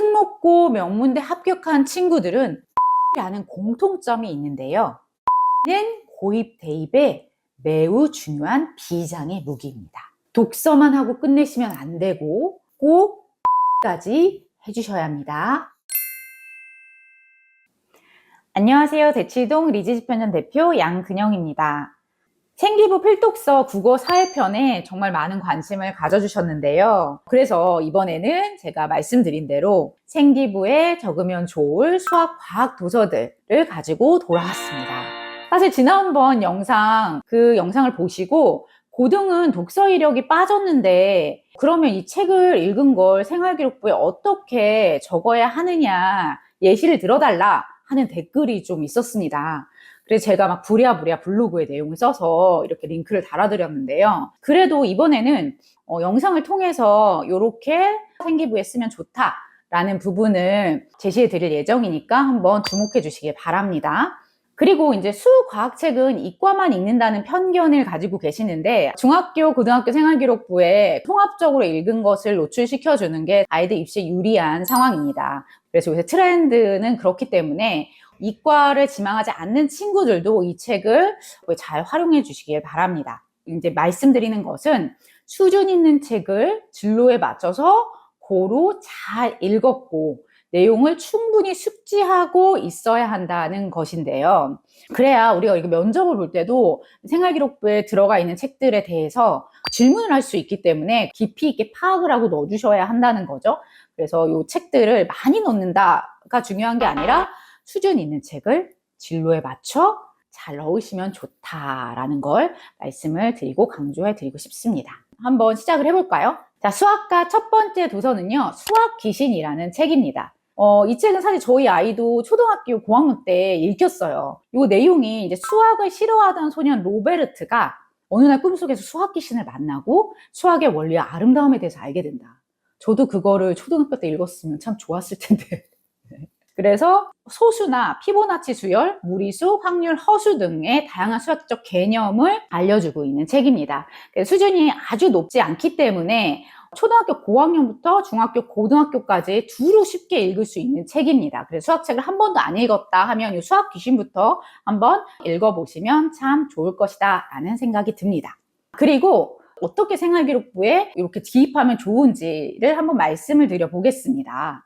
특목고 명문대 합격한 친구들은 라는 공통점이 있는데요. 는 고입 대입에 매우 중요한 비장의 무기입니다. 독서만 하고 끝내시면 안 되고 꼭 까지 해주셔야 합니다. 안녕하세요. 대치동 리지집편전 대표 양근영입니다. 생기부 필독서 국어 사회편에 정말 많은 관심을 가져주셨는데요. 그래서 이번에는 제가 말씀드린 대로 생기부에 적으면 좋을 수학, 과학 도서들을 가지고 돌아왔습니다. 사실 지난번 영상, 그 영상을 보시고 고등은 독서 이력이 빠졌는데 그러면 이 책을 읽은 걸 생활기록부에 어떻게 적어야 하느냐 예시를 들어달라 하는 댓글이 좀 있었습니다. 그래서 제가 막 부랴부랴 블로그에 내용을 써서 이렇게 링크를 달아드렸는데요. 그래도 이번에는 어, 영상을 통해서 이렇게 생기부에 쓰면 좋다 라는 부분을 제시해 드릴 예정이니까 한번 주목해 주시길 바랍니다. 그리고 이제 수과학책은 이과만 읽는다는 편견을 가지고 계시는데 중학교, 고등학교 생활기록부에 통합적으로 읽은 것을 노출시켜 주는 게 아이들 입시에 유리한 상황입니다. 그래서 요새 트렌드는 그렇기 때문에 이과를 지망하지 않는 친구들도 이 책을 잘 활용해 주시길 바랍니다. 이제 말씀드리는 것은 수준 있는 책을 진로에 맞춰서 고루 잘 읽었고 내용을 충분히 숙지하고 있어야 한다는 것인데요. 그래야 우리가 이거 면접을 볼 때도 생활기록부에 들어가 있는 책들에 대해서 질문을 할 수 있기 때문에 깊이 있게 파악을 하고 넣어주셔야 한다는 거죠. 그래서 이 책들을 많이 넣는다가 중요한 게 아니라 수준 있는 책을 진로에 맞춰 잘 넣으시면 좋다라는 걸 말씀을 드리고 강조해 드리고 싶습니다. 한번 시작을 해볼까요? 자, 수학과 첫 번째 도서는요, 수학 귀신이라는 책입니다. 어, 이 책은 사실 저희 아이도 초등학교 고학년 때 읽혔어요. 이 내용이 이제 수학을 싫어하던 소년 로베르트가 어느 날 꿈속에서 수학 귀신을 만나고 수학의 원리와 아름다움에 대해서 알게 된다. 저도 그거를 초등학교 때 읽었으면 참 좋았을 텐데. 그래서 소수나 피보나치 수열, 무리수, 확률, 허수 등의 다양한 수학적 개념을 알려주고 있는 책입니다. 수준이 아주 높지 않기 때문에 초등학교 고학년부터 중학교 고등학교까지 두루 쉽게 읽을 수 있는 책입니다. 그래서 수학책을 한 번도 안 읽었다 하면 이 수학 귀신부터 한번 읽어보시면 참 좋을 것이다 라는 생각이 듭니다. 그리고 어떻게 생활기록부에 이렇게 기입하면 좋은지를 한번 말씀을 드려 보겠습니다.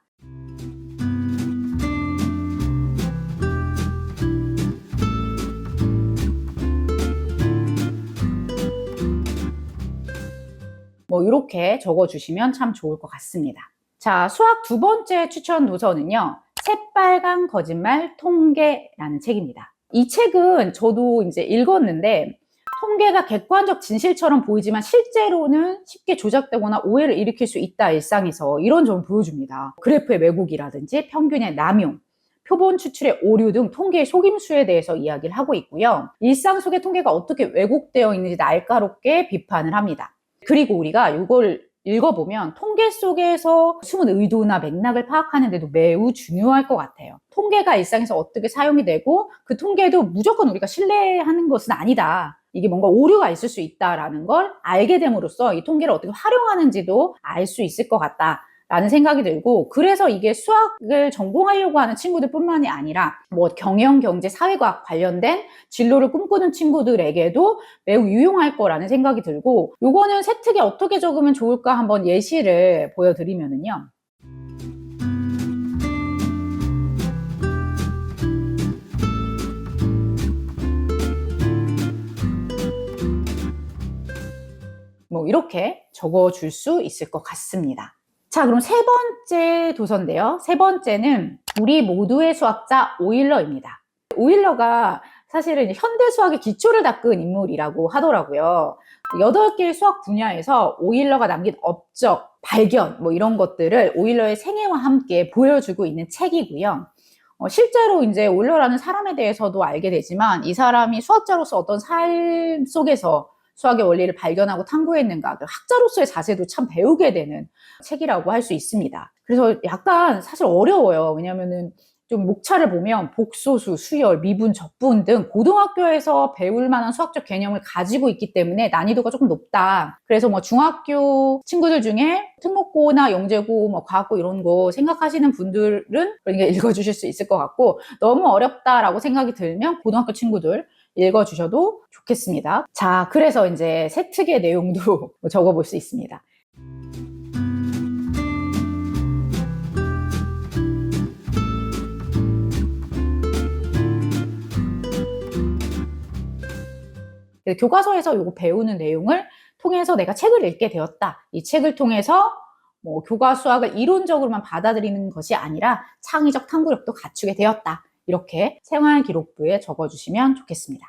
뭐 이렇게 적어주시면 참 좋을 것 같습니다. 자, 수학 두 번째 추천 도서는요. 새빨간 거짓말 통계라는 책입니다. 이 책은 저도 이제 읽었는데 통계가 객관적 진실처럼 보이지만 실제로는 쉽게 조작되거나 오해를 일으킬 수 있다 일상에서 이런 점을 보여줍니다. 그래프의 왜곡이라든지 평균의 남용, 표본 추출의 오류 등 통계의 속임수에 대해서 이야기를 하고 있고요. 일상 속의 통계가 어떻게 왜곡되어 있는지 날카롭게 비판을 합니다. 그리고 우리가 이걸 읽어보면 통계 속에서 숨은 의도나 맥락을 파악하는 데도 매우 중요할 것 같아요. 통계가 일상에서 어떻게 사용이 되고 그 통계도 무조건 우리가 신뢰하는 것은 아니다. 이게 뭔가 오류가 있을 수 있다라는 걸 알게 됨으로써 이 통계를 어떻게 활용하는지도 알 수 있을 것 같다. 라는 생각이 들고 그래서 이게 수학을 전공하려고 하는 친구들 뿐만이 아니라 뭐 경영, 경제, 사회과학 관련된 진로를 꿈꾸는 친구들에게도 매우 유용할 거라는 생각이 들고 요거는 세특에 어떻게 적으면 좋을까 한번 예시를 보여드리면은요. 뭐 이렇게 적어줄 수 있을 것 같습니다. 자, 그럼 세 번째 도서인데요. 세 번째는 우리 모두의 수학자 오일러입니다. 오일러가 사실은 현대 수학의 기초를 닦은 인물이라고 하더라고요. 여덟 개의 수학 분야에서 오일러가 남긴 업적, 발견, 뭐 이런 것들을 오일러의 생애와 함께 보여주고 있는 책이고요. 어, 실제로 이제 오일러라는 사람에 대해서도 알게 되지만 이 사람이 수학자로서 어떤 삶 속에서 수학의 원리를 발견하고 탐구했는가 그 학자로서의 자세도 참 배우게 되는 책이라고 할 수 있습니다. 그래서 약간 사실 어려워요. 왜냐면은 좀 목차를 보면 복소수, 수열, 미분, 적분 등 고등학교에서 배울 만한 수학적 개념을 가지고 있기 때문에 난이도가 조금 높다. 그래서 뭐 중학교 친구들 중에 특목고나 영재고, 뭐 과학고 이런 거 생각하시는 분들은 그러니까 읽어주실 수 있을 것 같고 너무 어렵다라고 생각이 들면 고등학교 친구들 읽어주셔도 좋겠습니다. 자, 그래서 이제 세특의 내용도 적어볼 수 있습니다. 교과서에서 요거 배우는 내용을 통해서 내가 책을 읽게 되었다. 이 책을 통해서 뭐 교과 수학을 이론적으로만 받아들이는 것이 아니라 창의적 탐구력도 갖추게 되었다. 이렇게 생활 기록부에 적어주시면 좋겠습니다.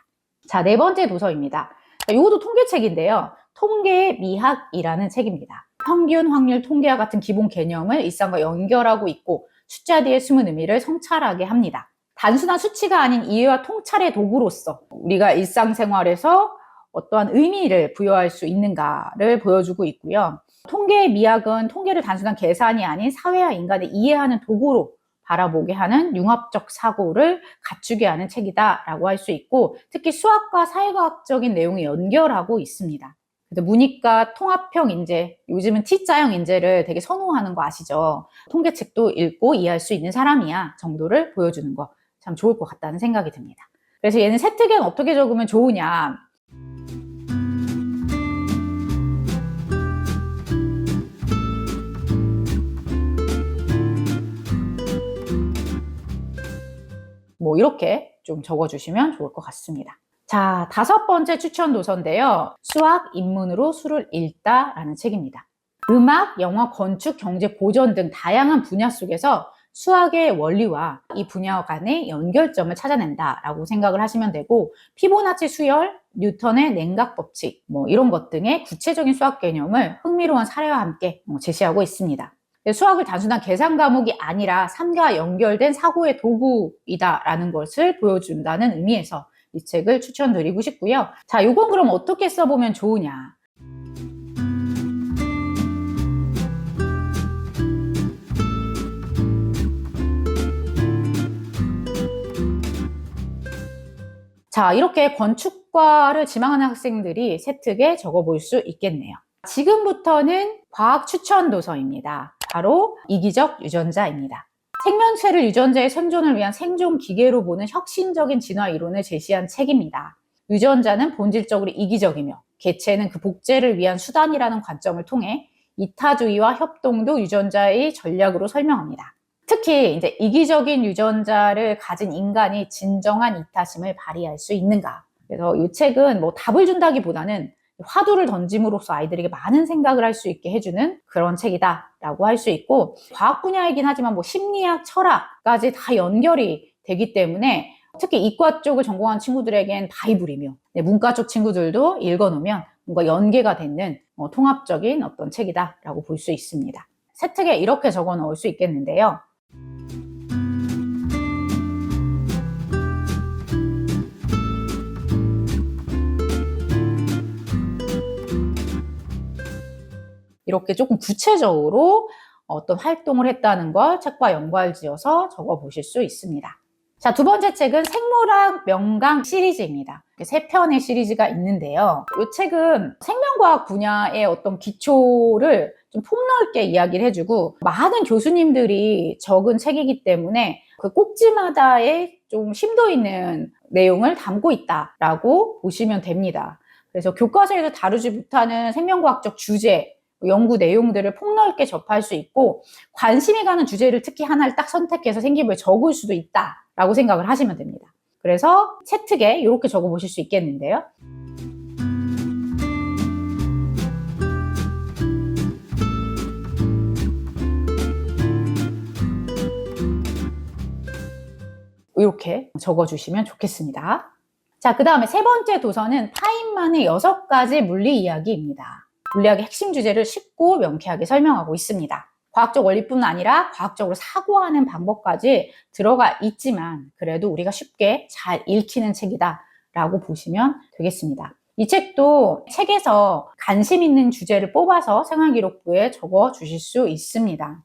자, 네 번째 도서입니다. 자, 이것도 통계책인데요. 통계의 미학이라는 책입니다. 평균, 확률, 통계와 같은 기본 개념을 일상과 연결하고 있고 숫자 뒤에 숨은 의미를 성찰하게 합니다. 단순한 수치가 아닌 이해와 통찰의 도구로서 우리가 일상생활에서 어떠한 의미를 부여할 수 있는가를 보여주고 있고요. 통계의 미학은 통계를 단순한 계산이 아닌 사회와 인간을 이해하는 도구로 바라보게 하는 융합적 사고를 갖추게 하는 책이다라고 할 수 있고 특히 수학과 사회과학적인 내용을 연결하고 있습니다. 그래서 문이과 통합형 인재, 요즘은 T자형 인재를 되게 선호하는 거 아시죠? 통계책도 읽고 이해할 수 있는 사람이야 정도를 보여주는 거 참 좋을 것 같다는 생각이 듭니다. 그래서 얘는 세특엔 어떻게 적으면 좋으냐? 뭐 이렇게 좀 적어주시면 좋을 것 같습니다. 자, 다섯 번째 추천 도서인데요. 수학 입문으로 수를 읽다 라는 책입니다. 음악, 영화, 건축, 경제, 고전 등 다양한 분야 속에서 수학의 원리와 이 분야 간의 연결점을 찾아낸다라고 생각을 하시면 되고 피보나치 수열, 뉴턴의 냉각 법칙, 뭐 이런 것 등의 구체적인 수학 개념을 흥미로운 사례와 함께 뭐 제시하고 있습니다. 수학을 단순한 계산 과목이 아니라 삶과 연결된 사고의 도구이다라는 것을 보여준다는 의미에서 이 책을 추천드리고 싶고요. 자, 이건 그럼 어떻게 써보면 좋으냐? 자, 이렇게 건축과를 지망하는 학생들이 세특에 적어 볼 수 있겠네요. 지금부터는 과학 추천 도서입니다. 바로 이기적 유전자입니다. 생명체를 유전자의 생존을 위한 생존 기계로 보는 혁신적인 진화 이론을 제시한 책입니다. 유전자는 본질적으로 이기적이며 개체는 그 복제를 위한 수단이라는 관점을 통해 이타주의와 협동도 유전자의 전략으로 설명합니다. 특히 이제 이기적인 유전자를 가진 인간이 진정한 이타심을 발휘할 수 있는가. 그래서 이 책은 뭐 답을 준다기보다는 화두를 던짐으로써 아이들에게 많은 생각을 할 수 있게 해주는 그런 책이다라고 할 수 있고 과학 분야이긴 하지만 뭐 심리학, 철학까지 다 연결이 되기 때문에 특히 이과 쪽을 전공한 친구들에겐 바이블이며 네, 문과 쪽 친구들도 읽어놓으면 뭔가 연계가 되는 어, 통합적인 어떤 책이다라고 볼 수 있습니다. 새 책에 이렇게 적어 놓을 수 있겠는데요. 이렇게 조금 구체적으로 어떤 활동을 했다는 걸 책과 연관 지어서 적어 보실 수 있습니다. 자, 두 번째 책은 생물학 명강 시리즈입니다. 세 편의 시리즈가 있는데요. 이 책은 생명과학 분야의 어떤 기초를 좀 폭넓게 이야기를 해주고 많은 교수님들이 적은 책이기 때문에 그 꼭지마다의 좀 심도 있는 내용을 담고 있다라고 보시면 됩니다. 그래서 교과서에서 다루지 못하는 생명과학적 주제, 연구 내용들을 폭넓게 접할 수 있고 관심이 가는 주제를 특히 하나를 딱 선택해서 생기부에 적을 수도 있다라고 생각을 하시면 됩니다. 그래서 채특에 이렇게 적어 보실 수 있겠는데요. 이렇게 적어주시면 좋겠습니다. 자, 그 다음에 세 번째 도서는 파인만의 여섯 가지 물리 이야기입니다. 물리학의 핵심 주제를 쉽고 명쾌하게 설명하고 있습니다. 과학적 원리뿐 아니라 과학적으로 사고하는 방법까지 들어가 있지만 그래도 우리가 쉽게 잘 읽히는 책이다 라고 보시면 되겠습니다. 이 책도 책에서 관심 있는 주제를 뽑아서 생활기록부에 적어 주실 수 있습니다.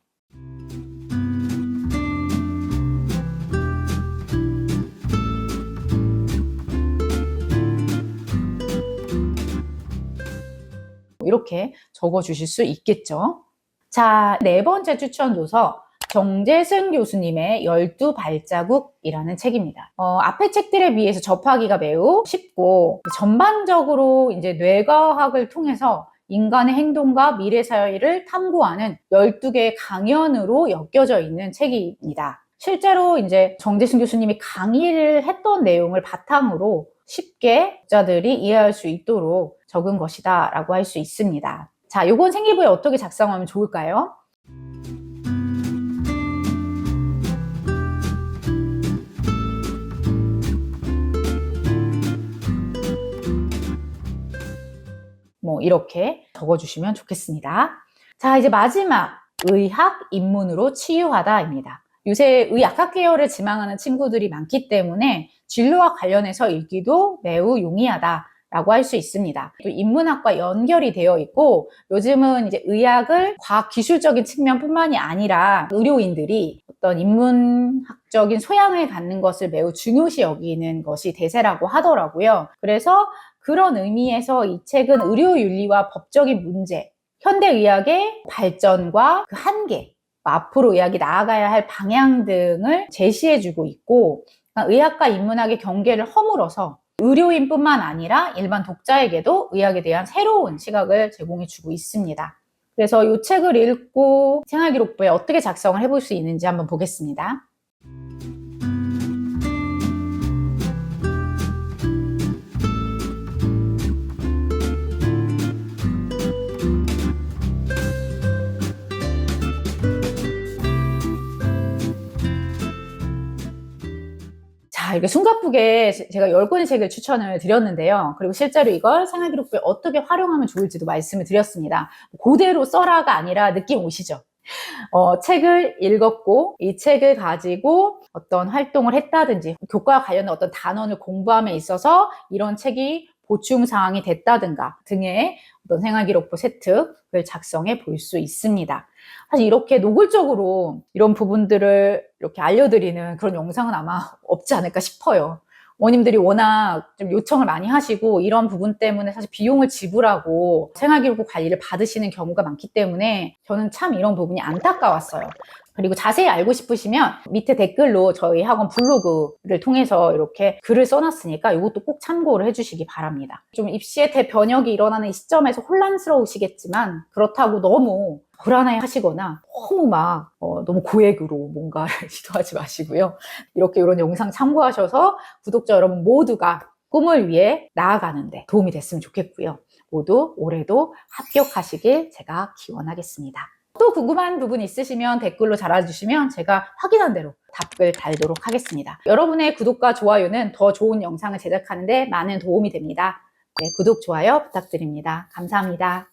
이렇게 적어 주실 수 있겠죠. 자, 네 번째 추천 도서 정재승 교수님의 12발자국이라는 책입니다. 어, 앞의 책들에 비해서 접하기가 매우 쉽고 전반적으로 이제 뇌과학을 통해서 인간의 행동과 미래 사회를 탐구하는 12개의 강연으로 엮여져 있는 책입니다. 실제로 이제 정재승 교수님이 강의를 했던 내용을 바탕으로 쉽게 독자들이 이해할 수 있도록 적은 것이다 라고 할 수 있습니다. 자, 요건 생기부에 어떻게 작성하면 좋을까요? 뭐 이렇게 적어주시면 좋겠습니다. 자, 이제 마지막 의학 입문으로 치유하다입니다. 요새 의학학 계열을 지망하는 친구들이 많기 때문에 진료와 관련해서 읽기도 매우 용이하다. 라고 할 수 있습니다. 또 인문학과 연결이 되어 있고 요즘은 이제 의학을 과학 기술적인 측면뿐만이 아니라 의료인들이 어떤 인문학적인 소양을 갖는 것을 매우 중요시 여기는 것이 대세라고 하더라고요. 그래서 그런 의미에서 이 책은 의료 윤리와 법적인 문제, 현대 의학의 발전과 그 한계, 앞으로 의학이 나아가야 할 방향 등을 제시해주고 있고, 그러니까 의학과 인문학의 경계를 허물어서 의료인뿐만 아니라 일반 독자에게도 의학에 대한 새로운 시각을 제공해 주고 있습니다. 그래서 이 책을 읽고 생활기록부에 어떻게 작성을 해볼 수 있는지 한번 보겠습니다. 자, 이렇게 숨가쁘게 제- 제가 10권의 책을 추천을 드렸는데요. 그리고 실제로 이걸 생활기록부에 어떻게 활용하면 좋을지도 말씀을 드렸습니다. 그대로 써라가 아니라 느낌 오시죠? 어, 책을 읽었고, 이 책을 가지고 어떤 활동을 했다든지, 교과와 관련된 어떤 단원을 공부함에 있어서 이런 책이 보충 사항이 됐다든가 등의 어떤 생활기록부 세특을 작성해 볼 수 있습니다. 사실 이렇게 노골적으로 이런 부분들을 이렇게 알려드리는 그런 영상은 아마 없지 않을까 싶어요. 어머님들이 워낙 좀 요청을 많이 하시고 이런 부분 때문에 사실 비용을 지불하고 생활기록부 관리를 받으시는 경우가 많기 때문에 저는 참 이런 부분이 안타까웠어요. 그리고 자세히 알고 싶으시면 밑에 댓글로 저희 학원 블로그를 통해서 이렇게 글을 써놨으니까 이것도 꼭 참고를 해주시기 바랍니다. 좀 입시의 대변혁이 일어나는 이 시점에서 혼란스러우시겠지만 그렇다고 너무 불안해 하시거나 너무 막 어, 너무 고액으로 뭔가를 시도하지 마시고요. 이렇게 이런 영상 참고하셔서 구독자 여러분 모두가 꿈을 위해 나아가는데 도움이 됐으면 좋겠고요. 모두 올해도 합격하시길 제가 기원하겠습니다. 또 궁금한 부분 있으시면 댓글로 달아주시면 제가 확인한 대로 답글 달도록 하겠습니다. 여러분의 구독과 좋아요는 더 좋은 영상을 제작하는데 많은 도움이 됩니다. 네, 구독, 좋아요 부탁드립니다. 감사합니다.